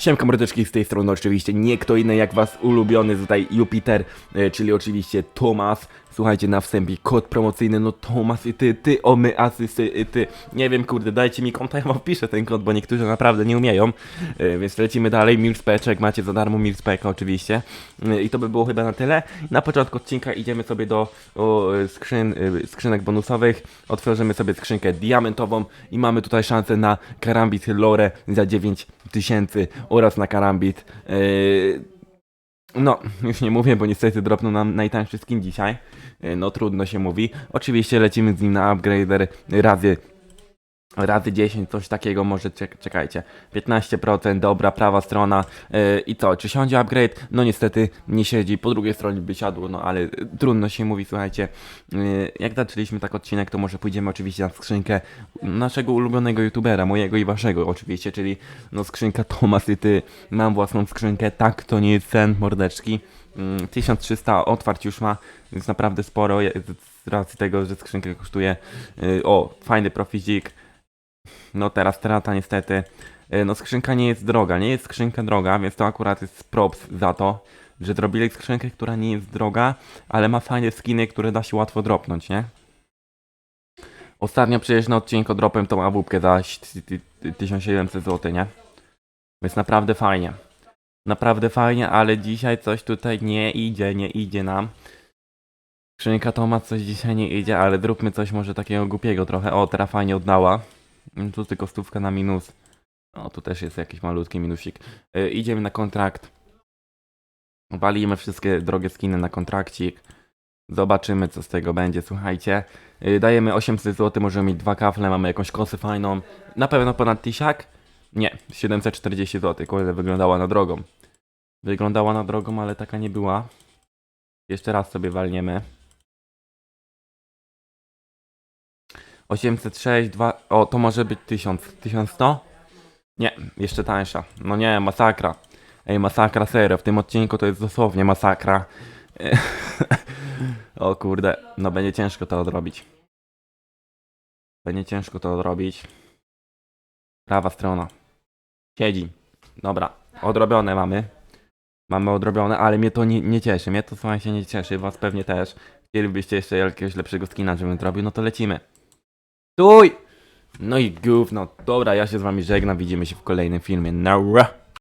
Siemka mordeczki z tej strony oczywiście nie kto inny jak was ulubiony tutaj Jupiter, e, czyli oczywiście Tomas. Słuchajcie na wstępie kod promocyjny, no Tomas i ty, ty, o my, asysty, i ty. Nie wiem kurde, dajcie mi konta, ja wam wpiszę ten kod, bo niektórzy naprawdę nie umieją. E, Więc lecimy dalej, Milspeczek, macie za darmo Milspeka oczywiście. E, I to by było chyba na tyle. Na początku odcinka idziemy sobie do o, skrzyn, e, skrzynek bonusowych. Otworzymy sobie skrzynkę diamentową i mamy tutaj szansę na karambit lore za 9000 oraz na karambit. Yy, no, już nie mówię, bo niestety dropnął nam najtańszy skin dzisiaj. Yy, no trudno się mówi. Oczywiście lecimy z nim na upgrader razy razy 10, coś takiego, może czek czekajcie. 15%, dobra, prawa strona. Yy, I co, czy siądzie upgrade? No niestety nie siedzi, po drugiej stronie by siadło, no ale trudno się mówi, słuchajcie. Yy, jak zaczęliśmy tak odcinek, to może pójdziemy oczywiście na skrzynkę naszego ulubionego youtubera, mojego i waszego oczywiście, czyli no skrzynka Tomas i ty. Mam własną skrzynkę, tak, to nie jest sen, mordeczki. Mm, 1300 otwarć już ma, więc naprawdę sporo, z racji tego, że skrzynka kosztuje, yy, o, fajny profizik. No teraz strata niestety. Yy, No skrzynka nie jest droga, nie jest skrzynka droga, więc to akurat jest props za to, że zrobili skrzynkę, która nie jest droga, ale ma fajne skiny, które da się łatwo dropnąć, nie? Ostatnio przecież na odcinku dropem tą awupkę za ś- ty- ty- 1700 zł, nie? Więc naprawdę fajnie. Naprawdę fajnie, ale dzisiaj coś tutaj nie idzie, nie idzie nam. Skrzynka Tomas coś dzisiaj nie idzie, ale zróbmy coś może takiego głupiego trochę. O, teraz fajnie oddała. Mm, Tu tylko stówka na minus. O, tu też jest jakiś malutki minusik. Y, idziemy na kontrakt. Walimy wszystkie drogie skiny na kontrakcik. Zobaczymy co z tego będzie, słuchajcie. Y, dajemy 800 zł, możemy mieć dwa kafle, mamy jakąś kosę fajną. Na pewno ponad tysiak? Nie, 740 zł, kurde, wyglądała na drogą. Wyglądała na drogą, ale taka nie była. Jeszcze raz sobie walniemy. 806, 2... O, to może być 1000. 1100? Nie, jeszcze tańsza. No nie, masakra. Ej, masakra serio, w tym odcinku to jest dosłownie masakra. o kurde, no będzie ciężko to odrobić. Będzie ciężko to odrobić. Prawa strona. Siedzi. Dobra, odrobione mamy. Mamy odrobione, ale mnie to nie, nie cieszy. Mnie to słuchajcie nie cieszy, was pewnie też. Chcielibyście jeszcze jakiegoś lepszego skina, żebym zrobił, no to lecimy. Tuj! No i gówno. Dobra, ja się z wami żegnam, widzimy się w kolejnym filmie. Nara!